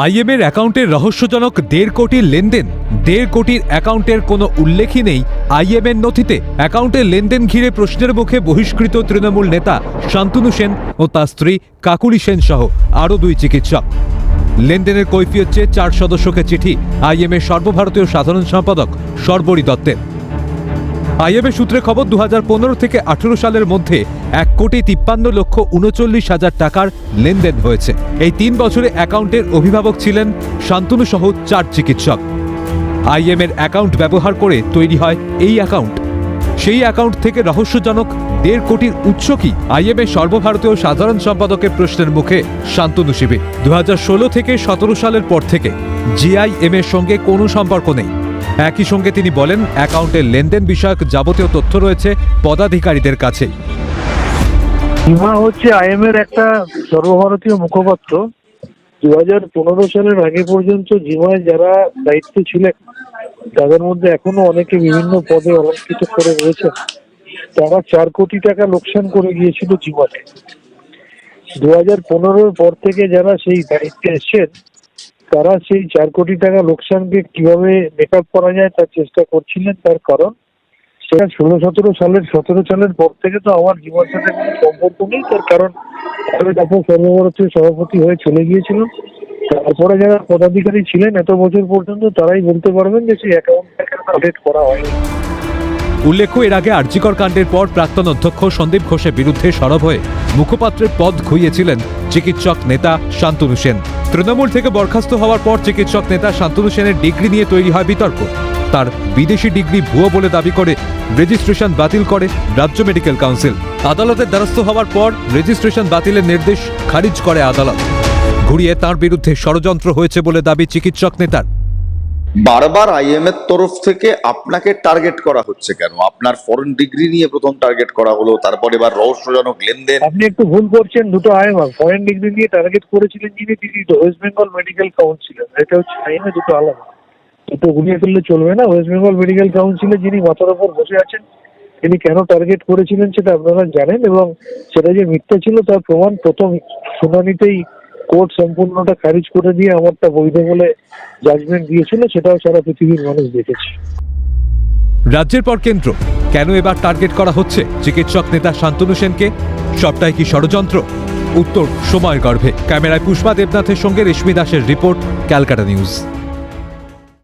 আইএমের অ্যাকাউন্টের রহস্যজনক দেড় কোটির লেনদেন। দেড় কোটির অ্যাকাউন্টের কোনো উল্লেখই নেই আইএমের নথিতে। অ্যাকাউন্টের লেনদেন ঘিরে প্রশ্নের মুখে বহিষ্কৃত তৃণমূল নেতা শান্তনু সেন ও তার স্ত্রী কাকুলি সেন সহ আরও দুই চিকিৎসক। লেনদেনের কৈফিয়ত চেয়ে চার সদস্যকে চিঠি আইএমের সর্বভারতীয় সাধারণ সম্পাদক সর্বরী দত্তের। আইএমএ সূত্রে খবর দু হাজার পনেরো থেকে আঠেরো সালের মধ্যে এক কোটি তিপ্পান্ন লক্ষ উনচল্লিশ হাজার টাকার লেনদেন হয়েছে। এই তিন বছরে অ্যাকাউন্টের অভিভাবক ছিলেন শান্তনু সহ চার চিকিৎসক। আইএমের অ্যাকাউন্ট ব্যবহার করে তৈরি হয় এই অ্যাকাউন্ট। সেই অ্যাকাউন্ট থেকে রহস্যজনক দেড় কোটির উৎস কি? আইএমএ সর্বভারতীয় সাধারণ সম্পাদকের প্রশ্নের মুখে শান্তনু শিবির দু হাজার ষোলো থেকে সতেরো সালের পর থেকে জিআইএম এর সঙ্গে কোনো সম্পর্ক নেই। একই সঙ্গে তিনি বলেন, অ্যাকাউন্টের লেনদেন বিষয়ক যাবতীয় তথ্য রয়েছে পদাধিকারীদের কাছেই। হিমা হচ্ছে আইএমের একটা সর্বভারতীয় মুখপাত্র। দু হাজার পনেরো সালের আগে পর্যন্ত জিমায় যারা দায়িত্বে ছিলেন, তাদের মধ্যে এখনও অনেকে বিভিন্ন পদে অলঙ্কৃত করে রয়েছেন। তারা চার কোটি টাকা লোকসান করে গিয়েছিল জিমাতে দু হাজার পনেরোর পর থেকে যারা সেই দায়িত্বে এসছেন, তারা সেই চার কোটি টাকা লোকসানকে কীভাবে মেক আপ করা যায় তার চেষ্টা করছিলেন, তার কারণ ষোলো, সতেরো সালের সতেরো সালের পর থেকে তো আমার জীবনের সাথে কোনো সম্পর্ক নেই। তার কারণ আমি সর্বভারতীয় সভাপতি হয়ে চলে গিয়েছিলাম। তারপরে যারা পদাধিকারী ছিলেন এত বছর পর্যন্ত তারাই বলতে পারবেন যে সেই অ্যাকাউন্টটাকে আপডেট করা হয়নি। উল্লেখ্য, এর আগে আর্জিকর কাণ্ডের পর প্রাক্তন অধ্যক্ষ সন্দীপ ঘোষের বিরুদ্ধে সরব হয়ে মুখপাত্রের পদ খুইয়েছিলেন চিকিৎসক নেতা শান্তনু সেন। তৃণমূল থেকে বরখাস্ত হওয়ার পর চিকিৎসক নেতা শান্তনু সেনের ডিগ্রি নিয়ে তৈরি হয় বিতর্ক। তার বিদেশি ডিগ্রি ভুয়ো বলে দাবি করে রেজিস্ট্রেশন বাতিল করে রাজ্য মেডিকেল কাউন্সিল। আদালতের দ্বারস্থ হওয়ার পর রেজিস্ট্রেশন বাতিলের নির্দেশ খারিজ করে আদালত। ঘুরিয়ে তার বিরুদ্ধে ষড়যন্ত্র হয়েছে বলে দাবি চিকিৎসক নেতার। বারবার আইএম এর তরফ থেকে আপনাকে টার্গেট করা হচ্ছে কেন? আপনার ফরেন ডিগ্রি নিয়ে প্রথম টার্গেট করা হলো তারপরে এবার রহস্যজনক লেনদেন। আপনি একটু ভুল করছেন দুটো আইএমআর ফরেন ডিগ্রি নিয়ে টার্গেট করেছিলেন যিনি তিনি ওয়েস্ট বেঙ্গল মেডিকেল কাউন্সিলর এটা হচ্ছে আইএমএ দুটো আলাদা। দুটো গুলিয়ে ফেললে চলবে না। ওয়েস্ট বেঙ্গল মেডিকেল কাউন্সিলে যিনি মাথার ওপর বসে আছেন, তিনি কেন টার্গেট করেছিলেন সেটা আপনারা জানেন এবং সেটা যে মিথ্যা ছিল তার প্রমাণ প্রথম শুনানিতেই কোর্ট সম্পূর্ণটা খারিজ করে দিয়ে আমারটা বৈধ বলে জাজমেন্ট দিয়েছিল, সেটাও সারা পৃথিবীর মানুষ দেখেছে। রাজ্যের পর কেন্দ্র, কেন এবার টার্গেট করা হচ্ছে? চিকিৎসক নেতা শান্তনু সেনকে, সবটাই কি ষড়যন্ত্র? উত্তর, সময়ের গর্ভে। ক্যামেরায় পুষ্পা দেবনাথের সঙ্গে রেশমি দাসের রিপোর্ট, ক্যালকাটা নিউজ।